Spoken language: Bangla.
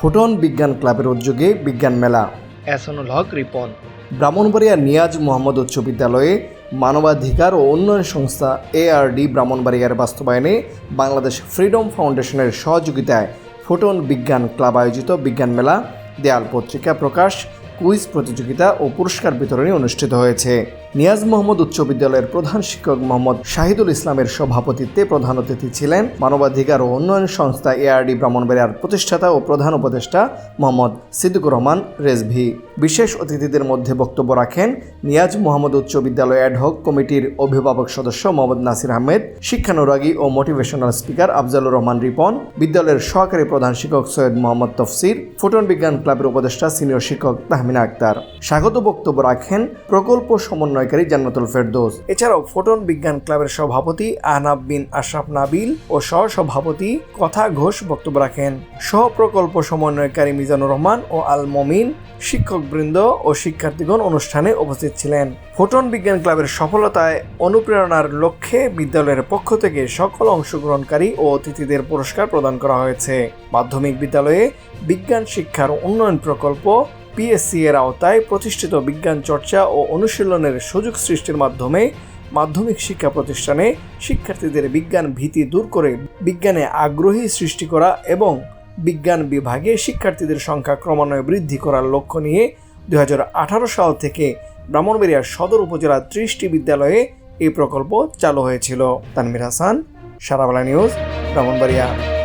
ফুটন বিজ্ঞান ক্লাবের উদ্যোগে বিজ্ঞান মেলা। এহসানুল হক রিপন। ব্রাহ্মণবাড়িয়া নিয়াজ মোহাম্মদ উচ্চ বিদ্যালয়ে মানবাধিকার ও উন্নয়ন সংস্থা এআরডি ব্রাহ্মণবাড়িয়ার বাস্তবায়নে বাংলাদেশ ফ্রিডম ফাউন্ডেশনের সহযোগিতায় ফুটন বিজ্ঞান ক্লাব আয়োজিত বিজ্ঞান মেলা দেয়াল পত্রিকা প্রকাশ কুইজ প্রতিযোগিতা ও পুরস্কার বিতরণী অনুষ্ঠিত হয়েছে। নিয়াজ মোহাম্মদ উচ্চ বিদ্যালয়ের প্রধান শিক্ষক মোহাম্মদ শাহিদুল ইসলামের সভাপতিত্বে প্রধান অতিথি ছিলেন মানবাধিকার ও উন্নয়ন সংস্থা এআরডি ব্রাহ্মণবাড়িয়ার প্রতিষ্ঠাতা ও প্রধান উপদেষ্টা মোহাম্মদ সিদ্দিকুর রহমান রেজভি। বিশেষ অতিথিদের মধ্যে বক্তব্য রাখেন নিয়াজ মোহাম্মদ উচ্চ বিদ্যালয় অ্যাডহক কমিটির অভিভাবক সদস্য মোহাম্মদ নাসির আহমেদ, শিক্ষানুরাগী ও মোটিভেশনাল স্পিকার আফজালুর রহমান রিপন, বিদ্যালয়ের সহকারী প্রধান শিক্ষক সৈয়দ মোহাম্মদ তফসির, ফুটন বিজ্ঞান ক্লাবের উপদেষ্টা সিনিয়র শিক্ষক তাহমিনা আক্তার। স্বাগত বক্তব্য রাখেন প্রকল্প সমন্বয়কারী জান্নাতুল ফেরদৌস। এছাড়াও ফোটন বিজ্ঞান ক্লাবের সভাপতি আহনাব বিন আশরাফ নাবিল ও সহ সভাপতি কথা ঘোষ বক্তব্য রাখেন। সহ প্রকল্প সমন্বয়কারী মিজানুর রহমান ও আল মমিন শিক্ষকবৃন্দ ও শিক্ষার্থীগণ অনুষ্ঠানে উপস্থিত ছিলেন। ফোটন বিজ্ঞান ক্লাবের সফলতায় অনুপ্রেরণার লক্ষ্যে বিদ্যালয়ের পক্ষ থেকে সকল অংশগ্রহণকারী ও অতিথিদের পুরস্কার প্রদান করা হয়েছে। মাধ্যমিক বিদ্যালয়ে বিজ্ঞান শিক্ষার উন্নয়ন প্রকল্প পিএসসি এর আওতায় প্রতিষ্ঠিত বিজ্ঞান চর্চা ও অনুশীলনের সুযোগ সৃষ্টির মাধ্যমে মাধ্যমিক শিক্ষা প্রতিষ্ঠানে শিক্ষার্থীদের বিজ্ঞান ভীতি দূর করে বিজ্ঞানে আগ্রহী সৃষ্টি করা এবং বিজ্ঞান বিভাগে শিক্ষার্থীদের সংখ্যা ক্রমান্বয়ে বৃদ্ধি করার লক্ষ্য নিয়ে দুই হাজার আঠারো সাল থেকে ব্রাহ্মণবাড়িয়ার সদর উপজেলার ত্রিশটি বিদ্যালয়ে এই প্রকল্প চালু হয়েছিল। তানমির হাসান, সারাবালা নিউজ, ব্রাহ্মণবাড়িয়া।